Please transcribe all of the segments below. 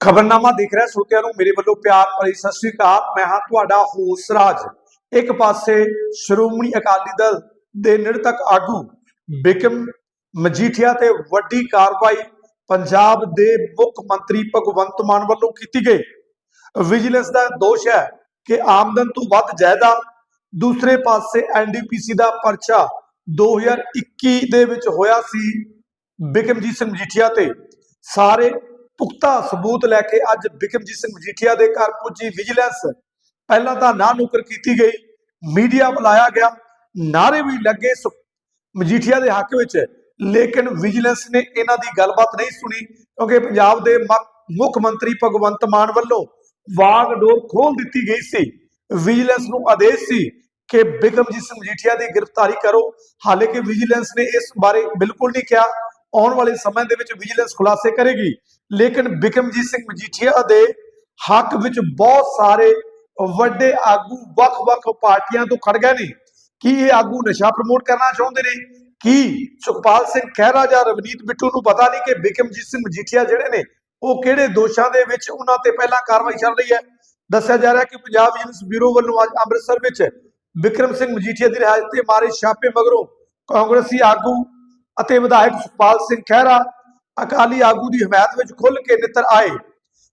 ਖਬਰਨਾਮਾ ਦੇਖ ਰਿਹਾ ਸਰੋਤਿਆਂ ਨੂੰ ਮੇਰੇ ਵੱਲੋਂ ਪਿਆਰ ਭਰੀ ਸਤਿ ਸ੍ਰੀ ਅਕਾਲ। ਮੈਂ ਹਾਂ ਤੁਹਾਡਾ ਹੋਸ ਰਾਜ। ਇੱਕ ਪਾਸੇ ਸ਼੍ਰੋਮਣੀ ਅਕਾਲੀ ਦਲ ਦੇ ਨਿਰਤਕ ਆਗੂ ਬਿਕਮ ਮਜੀਠੀਆ ਤੇ ਵੱਡੀ ਕਾਰਵਾਈ ਪੰਜਾਬ ਦੇ ਮੁੱਖ ਮੰਤਰੀ ਭਗਵੰਤ ਮਾਨ ਵੱਲੋਂ ਕੀਤੀ ਗਈ। ਵਿਜੀਲੈਂਸ ਦਾ ਦੋਸ਼ ਹੈ ਕਿ ਆਮਦਨ ਤੋਂ ਵੱਧ ਜਾਇਦਾਦ, ਦੂਸਰੇ ਪਾਸੇ ਐਨਡੀਪੀਸੀ ਦਾ ਪਰਚਾ 2021 ਦੇ ਵਿੱਚ ਹੋਇਆ ਸੀ ਬਿਕਮਜੀਤ ਸਿੰਘ ਮਜੀਠੀਆ ਤੇ। ਸਾਰੇ ਪੁਖਤਾ ਸਬੂਤ ਲੈ ਕੇ ਅੱਜ ਬਿਕਮਜੀਤ ਸਿੰਘ ਮਜੀਠੀਆ ਦੇ ਘਰ ਪੁੱਜੀ ਵਿਜੀਲੈਂਸ। ਪਹਿਲਾਂ ਤਾਂ ਨਾ ਨੁਕਰ ਕੀਤੀ ਗਈ, ਮੀਡੀਆ ਬੁਲਾਇਆ ਗਿਆ ਨਾਰੇ ਵੀ ਲੱਗੇ ਮਜੀਠੀਆ ਦੇ ਹੱਕ ਵਿੱਚ। ਲੇਕਿਨ ਵਿਜੀਲੈਂਸ ਨੇ ਇਹਨਾਂ ਦੀ ਗੱਲਬਾਤ ਨਹੀਂ ਸੁਣੀ, ਕਿਉਂਕਿ ਪੰਜਾਬ ਦੇ ਮੁੱਖ ਮੰਤਰੀ ਭਗਵੰਤ ਮਾਨ ਵੱਲੋਂ ਵਾਗ ਡੋਰ ਖੋਲ ਦਿੱਤੀ ਗਈ ਸੀ। ਵਿਜੀਲੈਂਸ ਨੂੰ ਆਦੇਸ਼ ਸੀ ਕਿ ਬਿਕਮਜੀਤ ਸਿੰਘ ਮਜੀਠੀਆ ਦੀ ਗ੍ਰਿਫਤਾਰੀ ਕਰੋ। ਹਾਲਾਂਕਿ ਵਿਜੀਲੈਂਸ ਨੇ ਇਸ ਬਾਰੇ ਬਿਲਕੁਲ ਨਹੀਂ ਕਿਹਾ। ਆਉਣ ਵਾਲੇ ਸਮੇਂ ਦੇ ਵਿੱਚ ਵਿਜੀਲੈਂਸ ਖੁਲਾਸੇ ਕਰੇਗੀ। ਲੇਕਿਨ ਬਿਕਮਜੀਤ ਸਿੰਘ ਮਜੀਠੀਆ ਦੇ ਹੱਕ ਵਿੱਚ ਬਹੁਤ ਸਾਰੇ ਵੱਡੇ ਆਗੂ ਵੱਖ-ਵੱਖ ਪਾਰਟੀਆਂ ਤੋਂ ਖੜ ਗਏ ਨੇ। ਕੀ ਇਹ ਆਗੂ ਨਸ਼ਾ ਪ੍ਰਮੋਟ ਕਰਨਾ ਚਾਹੁੰਦੇ ਨੇ? ਕੀ ਸੁਖਪਾਲ ਸਿੰਘ ਖਹਿਰਾ ਜਾਂ ਰਵਨੀਤ ਬਿੱਟੂ ਨੂੰ ਪਤਾ ਨਹੀਂ ਕਿ ਬਿਕਮਜੀਤ ਸਿੰਘ ਮਜੀਠੀਆ ਜਿਹੜੇ ਨੇ, ਉਹ ਕਿਹੜੇ ਦੋਸ਼ਾਂ ਦੇ ਵਿੱਚ ਉਹਨਾਂ ਤੇ ਪਹਿਲਾਂ ਕਾਰਵਾਈ ਚੱਲ ਰਹੀ ਹੈ? ਦੱਸਿਆ ਜਾ ਰਿਹਾ ਕਿ ਪੰਜਾਬ ਵਿਜੀਲੈਂਸ ਬਿਊਰੋ ਵੱਲੋਂ ਅੱਜ ਅੰਮ੍ਰਿਤਸਰ ਵਿੱਚ ਵਿਕਰਮ ਸਿੰਘ ਮਜੀਠੀਆ ਦੀ ਰਿਹਾਇਸ਼ ਤੇ ਮਾਰੇ ਛਾਪੇ ਮਗਰੋਂ ਕਾਂਗਰਸੀ ਆਗੂ ਅਤੇ ਵਿਧਾਇਕ ਸੁਖਪਾਲ ਸਿੰਘ ਖਹਿਰਾ ਅਕਾਲੀ ਆਗੂ ਦੀ ਹਮਾਇਤ ਵਿੱਚ ਖੁੱਲ ਕੇ ਨਿੱਤਰ ਆਏ।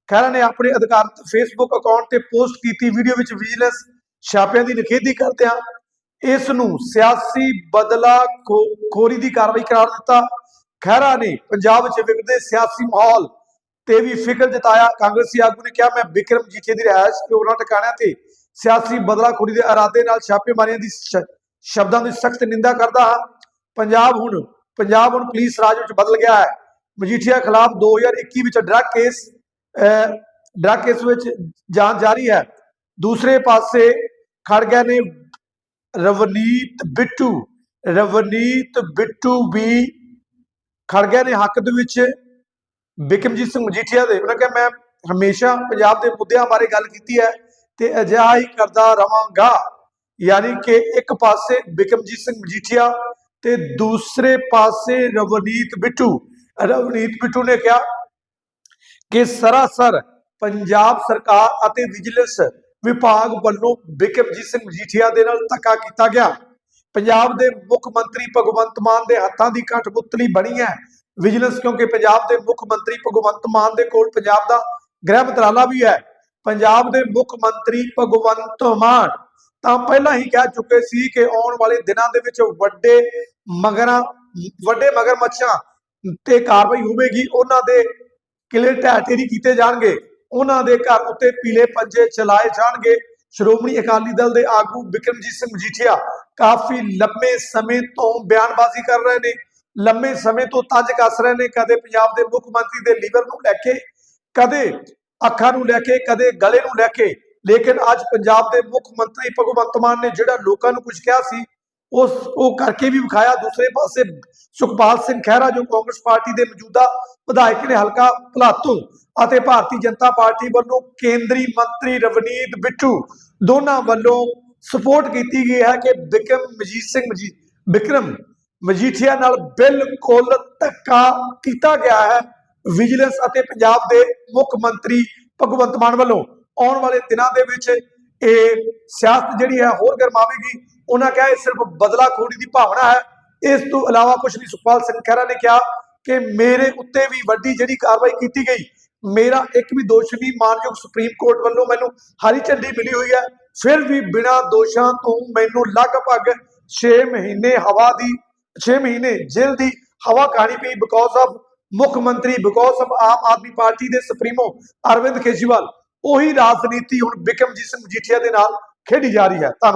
ਖਹਿਰਾ ਨੇ ਆਪਣੇ ਅਧਿਕਾਰਤ ਫੇਸਬੁੱਕ ਅਕਾਊਂਟ ਤੇ ਪੋਸਟ ਕੀਤੀ ਵੀਡੀਓ ਵਿੱਚ ਵਿਜੀਲੈਂਸ ਛਾਪਿਆਂ ਦੀ ਨਿਖੇਧੀ ਕਰਦਿਆਂ ਇਸ ਨੂੰ ਸਿਆਸੀ ਬਦਲਾ ਖੋਰੀ ਦੀ ਕਾਰਵਾਈ ਕਰਾਰ ਦਿੱਤਾ। ਖਹਿਰਾ ਨੇ ਪੰਜਾਬ ਵਿੱਚ ਵਿਗੜਦੇ ਸਿਆਸੀ ਮਾਹੌਲ ਤੇ ਵੀ ਫਿਕਰ ਜਤਾਇਆ। ਕਾਂਗਰਸੀ ਆਗੂ ਨੇ ਕਿਹਾ, ਮੈਂ ਵਿਕਰਮ ਜੀਠੇ ਦੀ ਰਿਹਾਇਸ਼ ਤੇ ਉਹਨਾਂ ਟਿਕਾਣਿਆਂ ਤੇ ਸਿਆਸੀ ਬਦਲਾਖੋਰੀ ਦੇ ਇਰਾਦੇ ਨਾਲ ਛਾਪੇਮਾਰੀਆਂ ਦੀ ਸ਼ਬਦਾਂ ਦੀ ਸਖਤ ਨਿੰਦਾ ਕਰਦਾ ਹਾਂ। ਪੰਜਾਬ ਹੁਣ ਪੰਜਾਬ ਹੁਣ ਪੁਲਿਸ ਰਾਜ ਵਿੱਚ ਬਦਲ ਗਿਆ ਹੈ। ਮਜੀਠੀਆ ਖਿਲਾਫ 2021 ਵਿੱਚ ਡਰੱਗ ਕੇਸ ਡਰੱਗ ਕੇਸ ਵਿੱਚ ਜਾਂਚ ਜਾਰੀ ਹੈ। ਦੂਸਰੇ ਪਾਸੇ ਖੜ ਨੇ ਰਵਨੀਤ ਬਿੱਟੂ। ਰਵਨੀਤ ਬਿੱਟੂ ਵੀ ਖੜ ਨੇ ਹੱਕ ਦੇ ਵਿੱਚ ਬਿਕਮਜੀਤ ਸਿੰਘ ਮਜੀਠੀਆ ਦੇ। ਉਹਨਾਂ ਕਿਹਾ, ਮੈਂ ਹਮੇਸ਼ਾ ਪੰਜਾਬ ਦੇ ਮੁੱਦਿਆਂ ਬਾਰੇ ਗੱਲ ਕੀਤੀ ਹੈ ਤੇ ਅਜਿਹਾ ਹੀ ਕਰਦਾ ਰਵਾਂਗਾ ਯਾਨੀ ਕਿ ਇੱਕ ਪਾਸੇ ਬਿਕਮਜੀਤ ਸਿੰਘ ਮਜੀਠੀਆ ਤੇ ਦੂਸਰੇ ਪਾਸੇ ਰਵਨੀਤ ਬਿੱਟੂ ਰਵਨੀਤ ਬਿੱਟੂ ਨੇ ਕਿਹਾ ਕਿ ਸਰਾਸਰ ਪੰਜਾਬ ਸਰਕਾਰ ਅਤੇ ਵਿਜੀਲੈਂਸ ਵਿਭਾਗ ਵੱਲੋਂ ਬਿਕਮਜੀਤ ਸਿੰਘ ਮਜੀਠੀਆ ਦੇ ਨਾਲ ਧੱਕਾ ਕੀਤਾ ਗਿਆ। ਪੰਜਾਬ ਦੇ ਮੁੱਖ ਮੰਤਰੀ ਭਗਵੰਤ ਮਾਨ ਦੇ ਹੱਥਾਂ ਦੀ ਕਠਪੁਤਲੀ ਬਣੀ ਹੈ। ਵਿਜੀਲੈਂਸ ਕਿਉਂਕਿ ਪੰਜਾਬ ਦੇ ਮੁੱਖ ਮੰਤਰੀ ਭਗਵੰਤ ਮਾਨ ਦੇ ਕੋਲ ਪੰਜਾਬ ਦਾ ਗ੍ਰਹਿ ਮੰਤਰਾਲਾ ਵੀ ਹੈ। ਪੰਜਾਬ ਦੇ ਮੁੱਖ ਮੰਤਰੀ ਭਗਵੰਤ ਮਾਨ ਪਹਿਲਾਂ ਹੀ ਕਹਿ ਚੁੱਕੇ ਸੀ ਕਿ ਆਉਣ ਵਾਲੇ ਦਿਨਾਂ ਦੇ ਵਿੱਚ ਵੱਡੇ ਮਗਰਾਂ, ਵੱਡੇ ਮਗਰਮੱਛਾਂ ਤੇ ਕਾਰਵਾਈ ਹੋਵੇਗੀ। ਉਹਨਾਂ ਦੇ ਕਿਲੇ ਢਹਿ ਕੀਤੇ ਜਾਣਗੇ। ਉਹਨਾਂ ਦੇ ਘਰ ਉੱਤੇ ਪੀਲੇ ਪੰਜੇ ਚਲਾਏ ਜਾਣਗੇ। ਸ਼੍ਰੋਮਣੀ ਅਕਾਲੀ ਦਲ ਦੇ ਆਗੂ ਬਿਕਰਮਜੀਤ ਸਿੰਘ ਮਜੀਠੀਆ ਕਾਫੀ ਲੰਮੇ ਸਮੇਂ ਤੋਂ ਬਿਆਨਬਾਜ਼ੀ ਕਰ ਰਹੇ ਨੇ। ਲੰਮੇ ਸਮੇਂ ਤੋਂ ਤੱਜ ਕੱਸ ਰਹੇ ਨੇ। ਕਦੇ ਪੰਜਾਬ ਦੇ ਮੁੱਖ ਮੰਤਰੀ ਦੇ ਲੀਵਰ ਨੂੰ ਲੈ ਕੇ, ਕਦੇ ਅੱਖਾਂ ਨੂੰ ਲੈ ਕੇ, ਕਦੇ ਗਲੇ ਨੂੰ ਲੈ ਕੇ। ਲੇਕਿਨ ਅੱਜ ਪੰਜਾਬ ਦੇ ਮੁੱਖ ਮੰਤਰੀ ਭਗਵੰਤ ਮਾਨ ਨੇ ਜਿਹੜਾ ਲੋਕਾਂ ਨੂੰ ਕੁਝ ਕਿਹਾ ਸੀ, ਉਸ, ਉਹ ਕਰਕੇ ਵੀ ਵਿਖਾਇਆ। ਦੂਸਰੇ ਪਾਸੇ ਸੁਖਪਾਲ ਸਿੰਘ ਖਹਿਰਾ, ਜੋ ਕਾਂਗਰਸ ਪਾਰਟੀ ਦੇ ਮੌਜੂਦਾ ਵਿਧਾਇਕ ਨੇ, ਹਲਕਾ ਭਲਾਤੋਂ ਅਤੇ ਭਾਰਤੀ ਜਨਤਾ ਪਾਰਟੀ ਵੱਲੋਂ ਕੇਂਦਰੀ ਮੰਤਰੀ ਰਵਨੀਤ ਬਿੱਟੂ ਦੋਨਾਂ ਵੱਲੋਂ ਸਪੋਰਟ ਕੀਤੀ ਗਈ ਹੈ ਕਿ ਬਿਕਰਮ ਮਜੀਤ ਸਿੰਘ ਮਜੀਦ ਬਿਕਰਮ ਮਜੀਠੀਆ ਨਾਲ ਬਿਲਕੁਲ ਧੱਕਾ ਕੀਤਾ ਗਿਆ ਹੈ। ਵਿਜੀਲੈਂਸ ਅਤੇ ਪੰਜਾਬ ਦੇ ਮੁੱਖ ਮੰਤਰੀ ਭਗਵੰਤ ਮਾਨ ਵੱਲੋਂ ਆਉਣ ਵਾਲੇ ਦਿਨਾਂ ਦੇ ਵਿੱਚ ਇਹ ਸਿਆਸਤ ਜਿਹੜੀ ਹੈ ਹੋਰ ਗਰਮਾਵੇਗੀ। ਉਹਨਾਂ ਕਿਹਾ ਇਹ ਸਿਰਫ ਬਦਲਾਖੋਰੀ ਦੀ ਭਾਵਨਾ ਹੈ। ਇਸ ਤੋਂ ਇਲਾਵਾ ਕੁਝ ਨਹੀਂ। ਸੁਖਪਾਲ ਸਿੰਘ ਖਹਿਰਾ ਨੇ ਕਿਹਾ ਕਿ ਮੇਰੇ ਉੱਤੇ ਵੀ ਵੱਡੀ ਜਿਹੜੀ ਕਾਰਵਾਈ ਕੀਤੀ ਗਈ, ਮੇਰਾ ਇੱਕ ਵੀ ਦੋਸ਼ ਨਹੀਂ। ਮਾਨਯੋਗ ਸੁਪਰੀਮ ਕੋਰਟ ਵੱਲੋਂ ਮੈਨੂੰ ਹਰੀ ਝੰਡੀ ਮਿਲੀ ਹੋਈ ਹੈ। ਫਿਰ ਵੀ ਬਿਨਾਂ ਦੋਸ਼ਾਂ ਤੋਂ ਮੈਨੂੰ ਲਗਭਗ 6 ਮਹੀਨੇ ਹਵਾ ਦੀ 6 ਮਹੀਨੇ ਜੇਲ੍ਹ ਦੀ ਹਵਾ ਕਹਾਣੀ ਪਈ ਬਿਕੋਜ਼ ਆਫ ਮੁੱਖ ਮੰਤਰੀ because of Aam Aadmi party ਦੇ ਸੁਪਰੀਮੋ ਅਰਵਿੰਦ ਕੇਜਰੀਵਾਲ। ਉਹੀ ਰਾਜਨੀਤੀ ਹੁਣ ਬਿਕਮਜੀਤ ਸਿੰਘ ਮਜੀਠੀਆ ਦੇ ਨਾਲ ਖੇਡੀ ਜਾ ਰਹੀ ਹੈ। ਧੰਨਵਾਦ।